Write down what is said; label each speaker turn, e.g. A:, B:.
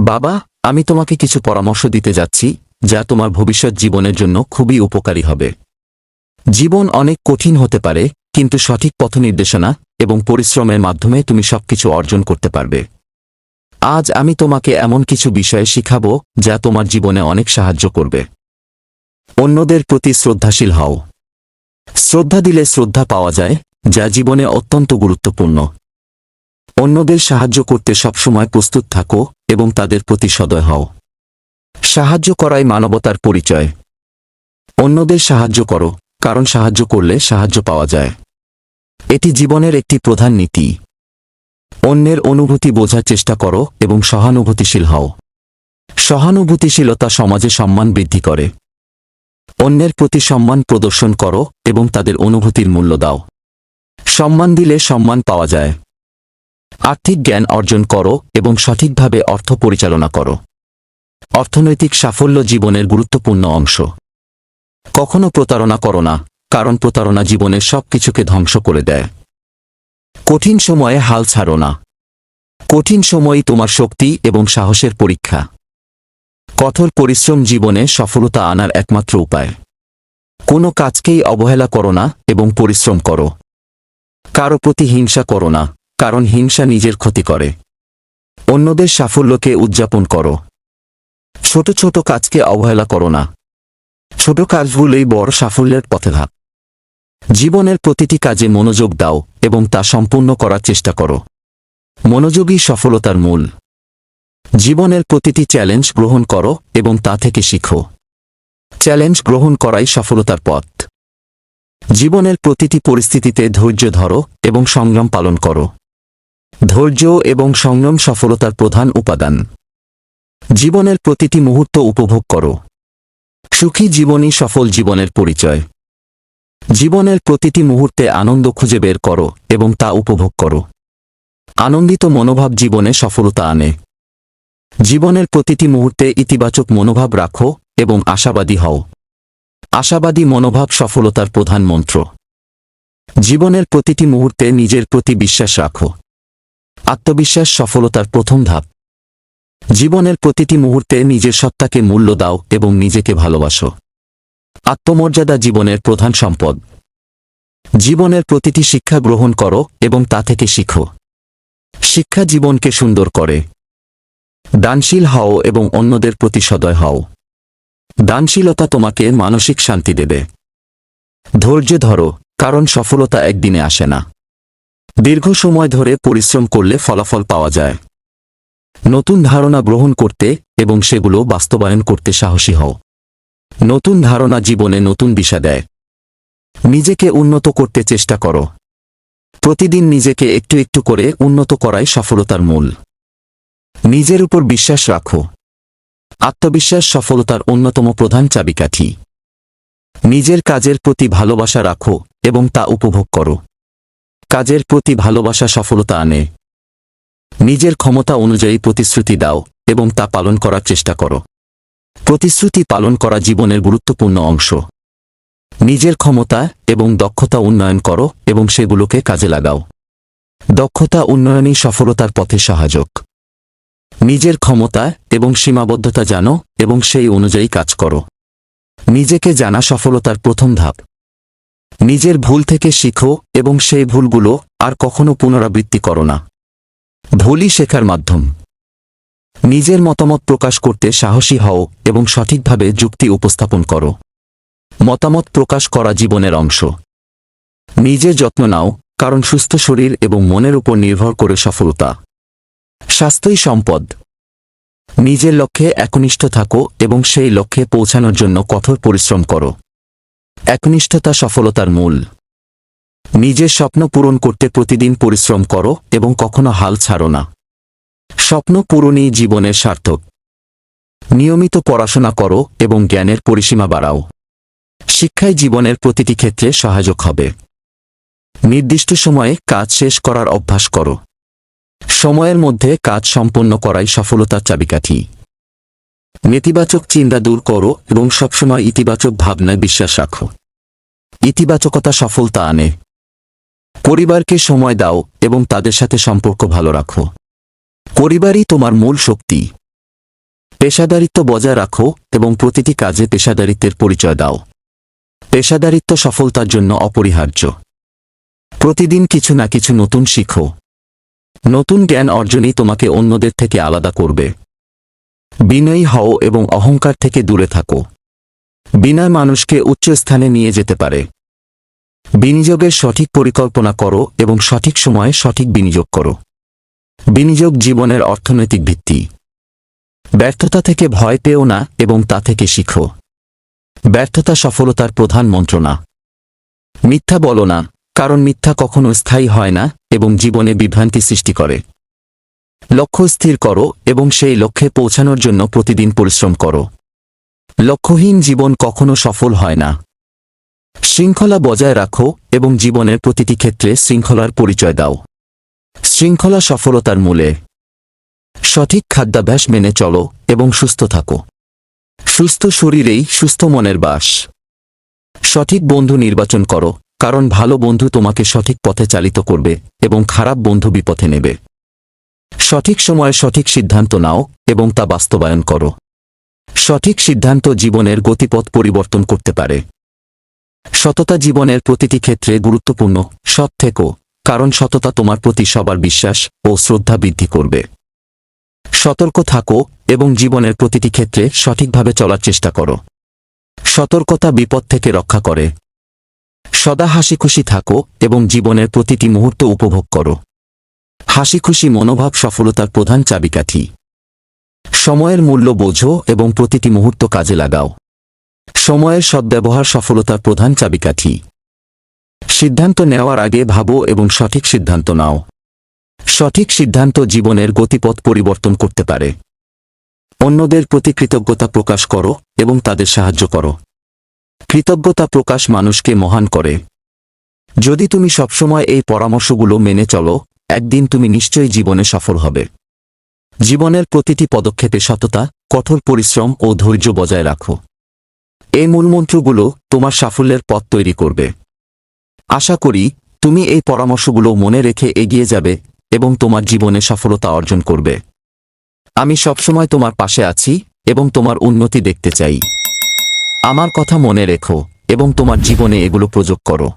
A: বাবা, আমি তোমাকে কিছু পরামর্শ দিতে যাচ্ছি, যা তোমার ভবিষ্যৎ জীবনের জন্য খুবই উপকারী হবে। জীবন অনেক কঠিন হতে পারে, কিন্তু সঠিক পথ নির্দেশনা এবং পরিশ্রমের মাধ্যমে তুমি সবকিছু অর্জন করতে পারবে। আজ আমি তোমাকে এমন কিছু বিষয়ে শিখাবো, যা তোমার জীবনে অনেক সাহায্য করবে। অন্যদের প্রতি শ্রদ্ধাশীল হও। শ্রদ্ধা দিলে শ্রদ্ধা পাওয়া যায়, যা জীবনে অত্যন্ত গুরুত্বপূর্ণ। অন্যদের সাহায্য করতে সবসময় প্রস্তুত থাকো এবং তাদের প্রতি সদয় হও। সাহায্য করাই মানবতার পরিচয়। অন্যদের সাহায্য করো, কারণ সাহায্য করলে সাহায্য পাওয়া যায়। এটি জীবনের একটি প্রধান নীতি। অন্যের অনুভূতি বোঝার চেষ্টা করো এবং সহানুভূতিশীল হও। সহানুভূতিশীলতা সমাজে সম্মান বৃদ্ধি করে। অন্যের প্রতি সম্মান প্রদর্শন করো এবং তাদের অনুভূতির মূল্য দাও। সম্মান দিলে সম্মান পাওয়া যায়। আর্থিক জ্ঞান অর্জন করো এবং সঠিকভাবে অর্থ পরিচালনা করো। অর্থনৈতিক সাফল্য জীবনের গুরুত্বপূর্ণ অংশ। কখনো প্রতারণা করো না, কারণ প্রতারণা জীবনের সব কিছুকে ধ্বংস করে দেয়। কঠিন সময়ে হাল ছাড়ো না। কঠিন সময়ই তোমার শক্তি এবং সাহসের পরীক্ষা। কঠোর পরিশ্রম জীবনে সফলতা আনার একমাত্র উপায়। কোনো কাজকেই অবহেলা করো না এবং পরিশ্রম করো। কারও প্রতি হিংসা করো না। কারণ হিংসা নিজের ক্ষতি করে। অন্যদের সাফল্যকে উদযাপন করো। ছোট ছোট কাজকে অবহেলা করো না। ছোট কাজগুলোই বড় সাফল্যের পথে ধাপ। জীবনের প্রতিটি কাজে মনোযোগ দাও এবং তা সম্পূর্ণ করার চেষ্টা করো। মনোযোগই সফলতার মূল। জীবনের প্রতিটি চ্যালেঞ্জ গ্রহণ করো এবং তা থেকে শিখো। চ্যালেঞ্জ গ্রহণ করাই সফলতার পথ। জীবনের প্রতিটি পরিস্থিতিতে ধৈর্য ধরো এবং সংগ্রাম পালন করো। ধৈর্য এবং সংযম সফলতার প্রধান উপাদান। জীবনের প্রতিটি মুহূর্ত উপভোগ করো। সুখী জীবনই সফল জীবনের পরিচয়। জীবনের প্রতিটি মুহূর্তে আনন্দ খুঁজে বের করো এবং তা উপভোগ করো। আনন্দিত মনোভাব জীবনে সফলতা আনে। জীবনের প্রতিটি মুহূর্তে ইতিবাচক মনোভাব রাখো এবং আশাবাদী হও। আশাবাদী মনোভাব সফলতার প্রধান মন্ত্র। জীবনের প্রতিটি মুহূর্তে নিজের প্রতি বিশ্বাস রাখো। আত্মবিশ্বাস সফলতার প্রথম ধাপ। জীবনের প্রতিটি মুহূর্তে নিজের সত্তাকে মূল্য দাও এবং নিজেকে ভালোবাসো। আত্মমর্যাদা জীবনের প্রধান সম্পদ। জীবনের প্রতিটি শিক্ষা গ্রহণ করো এবং তা থেকে শিখো। শিক্ষা জীবনকে সুন্দর করে। দানশীল হও এবং অন্যদের প্রতি সদয় হও। দানশীলতা তোমাকে মানসিক শান্তি দেবে। ধৈর্য ধরো, কারণ সফলতা একদিনে আসে না। দীর্ঘ সময় ধরে পরিশ্রম করলে ফলাফল পাওয়া যায়। নতুন ধারণা গ্রহণ করতে এবং সেগুলো বাস্তবায়ন করতে সাহসী হও। নতুন ধারণা জীবনে নতুন দিশা দেয়। নিজেকে উন্নত করতে চেষ্টা করো। প্রতিদিন নিজেকে একটু একটু করে উন্নত করাই সফলতার মূল। নিজের উপর বিশ্বাস রাখো। আত্মবিশ্বাস সফলতার অন্যতম প্রধান চাবিকাঠি। নিজের কাজের প্রতি ভালোবাসা রাখো এবং তা উপভোগ করো। কাজের প্রতি ভালোবাসা সফলতা আনে। নিজের ক্ষমতা অনুযায়ী প্রতিশ্রুতি দাও এবং তা পালন করার চেষ্টা করো। প্রতিশ্রুতি পালন করা জীবনের গুরুত্বপূর্ণ অংশ। নিজের ক্ষমতা এবং দক্ষতা উন্নয়ন করো এবং সেগুলোকে কাজে লাগাও। দক্ষতা উন্নয়নই সফলতার পথে সহায়ক নিজের ক্ষমতা এবং সীমাবদ্ধতা জানো এবং সেই অনুযায়ী কাজ করো। নিজেকে জানা সফলতার প্রথম ধাপ। নিজের ভুল থেকে শিখো এবং সেই ভুলগুলো আর কখনো পুনরাবৃত্তি করো না। ভুলই শেখার মাধ্যম। নিজের মতামত প্রকাশ করতে সাহসী হও এবং সঠিকভাবে যুক্তি উপস্থাপন করো। মতামত প্রকাশ করা জীবনের অংশ। নিজের যত্ন নাও, কারণ সুস্থ শরীর এবং মনের উপর নির্ভর করে সফলতা। স্বাস্থ্যই সম্পদ। নিজের লক্ষ্যে একনিষ্ঠ থাকো এবং সেই লক্ষ্যে পৌঁছানোর জন্য কঠোর পরিশ্রম করো। একনিষ্ঠতা সফলতার মূল। নিজের স্বপ্ন পূরণ করতে প্রতিদিন পরিশ্রম করো এবং কখনো হাল ছাড়ো না। স্বপ্ন পূরণই জীবনের সার্থক। নিয়মিত পড়াশোনা করো এবং জ্ঞানের পরিসীমা বাড়াও। শিক্ষায় জীবনের প্রতিটি ক্ষেত্রে সহায়ক হবে। নির্দিষ্ট সময়ে কাজ শেষ করার অভ্যাস করো। সময়ের মধ্যে কাজ সম্পন্ন করাই সফলতার চাবিকাঠি। নেতিবাচক চিন্তা দূর করো এবং সবসময় ইতিবাচক ভাবনায় বিশ্বাস রাখো। ইতিবাচকতা সফলতা আনে। পরিবারকে সময় দাও এবং তাদের সাথে সম্পর্ক ভালো রাখো। পরিবারই তোমার মূল শক্তি। পেশাদারিত্ব বজায় রাখো এবং প্রতিটি কাজে পেশাদারিত্বের পরিচয় দাও। পেশাদারিত্ব সফলতার জন্য অপরিহার্য। প্রতিদিন কিছু না কিছু নতুন শিখো। নতুন জ্ঞান অর্জনই তোমাকে অন্যদের থেকে আলাদা করবে। বিনয়ী হও এবং অহংকার থেকে দূরে থাকো। বিনয় মানুষকে উচ্চ স্থানে নিয়ে যেতে পারে। বিনিয়োগের সঠিক পরিকল্পনা করো এবং সঠিক সময়ে সঠিক বিনিয়োগ করো। বিনিয়োগ জীবনের অর্থনৈতিক ভিত্তি। ব্যর্থতা থেকে ভয় পেও না এবং তা থেকে শিখো। ব্যর্থতা সফলতার প্রধান মন্ত্র না মিথ্যা বলো না, কারণ মিথ্যা কখনো স্থায়ী হয় না এবং জীবনে বিভ্রান্তি সৃষ্টি করে। লক্ষ্য স্থির করো এবং সেই লক্ষ্যে পৌঁছানোর জন্য প্রতিদিন পরিশ্রম করো। লক্ষ্যহীন জীবন কখনো সফল হয় না। শৃঙ্খলা বজায় রাখো এবং জীবনের প্রতিটি ক্ষেত্রে শৃঙ্খলার পরিচয় দাও। শৃঙ্খলা সফলতার মূলে। সঠিক খাদ্যাভ্যাস মেনে চলো এবং সুস্থ থাকো। সুস্থ শরীরেই সুস্থ মনের বাস। সঠিক বন্ধু নির্বাচন করো, কারণ ভালো বন্ধু তোমাকে সঠিক পথে চালিত করবে এবং খারাপ বন্ধু বিপথে নেবে। সঠিক সময়ে সঠিক সিদ্ধান্ত নাও এবং তা বাস্তবায়ন করো। সঠিক সিদ্ধান্ত জীবনের গতিপথ পরিবর্তন করতে পারে। সততা জীবনের প্রতিটি ক্ষেত্রে গুরুত্বপূর্ণ। সৎ থেকো, কারণ সততা তোমার প্রতি সবার বিশ্বাস ও শ্রদ্ধা বৃদ্ধি করবে। সতর্ক থাকো এবং জীবনের প্রতিটি ক্ষেত্রে সঠিকভাবে চলার চেষ্টা করো। সতর্কতা বিপদ থেকে রক্ষা করে। সদা হাসি খুশি থাকো এবং জীবনের প্রতিটি মুহূর্ত উপভোগ করো। হাসি খুশি মনোভাব সফলতার প্রধান চাবিকাঠি। সময়ের মূল্য বোঝো এবং প্রতিটি মুহূর্ত কাজে লাগাও। সময়ের সদ্ব্যবহার সফলতার প্রধান চাবিকাঠি। সিদ্ধান্ত নেওয়ার আগে ভাবো এবং সঠিক সিদ্ধান্ত নাও। সঠিক সিদ্ধান্ত জীবনের গতিপথ পরিবর্তন করতে পারে। অন্যদের প্রতি কৃতজ্ঞতা প্রকাশ করো এবং তাদের সাহায্য করো। কৃতজ্ঞতা প্রকাশ মানুষকে মহান করে। যদি তুমি সবসময় এই পরামর্শগুলো মেনে চলো একদিন তুমি নিশ্চয়ই জীবনে সফল হবে। জীবনের প্রতিটি পদক্ষেপে সততা, কঠোর পরিশ্রম ও ধৈর্য বজায় রাখো। এই মূলমন্ত্রগুলো তোমার সাফল্যের পথ তৈরি করবে। আশা করি, তুমি এই পরামর্শগুলো মনে রেখে এগিয়ে যাবে এবং তোমার জীবনে সফলতা অর্জন করবে। আমি সবসময় তোমার পাশে আছি এবং তোমার উন্নতি দেখতে চাই। আমার কথা মনে রেখো এবং তোমার জীবনে এগুলো প্রযোগ করো।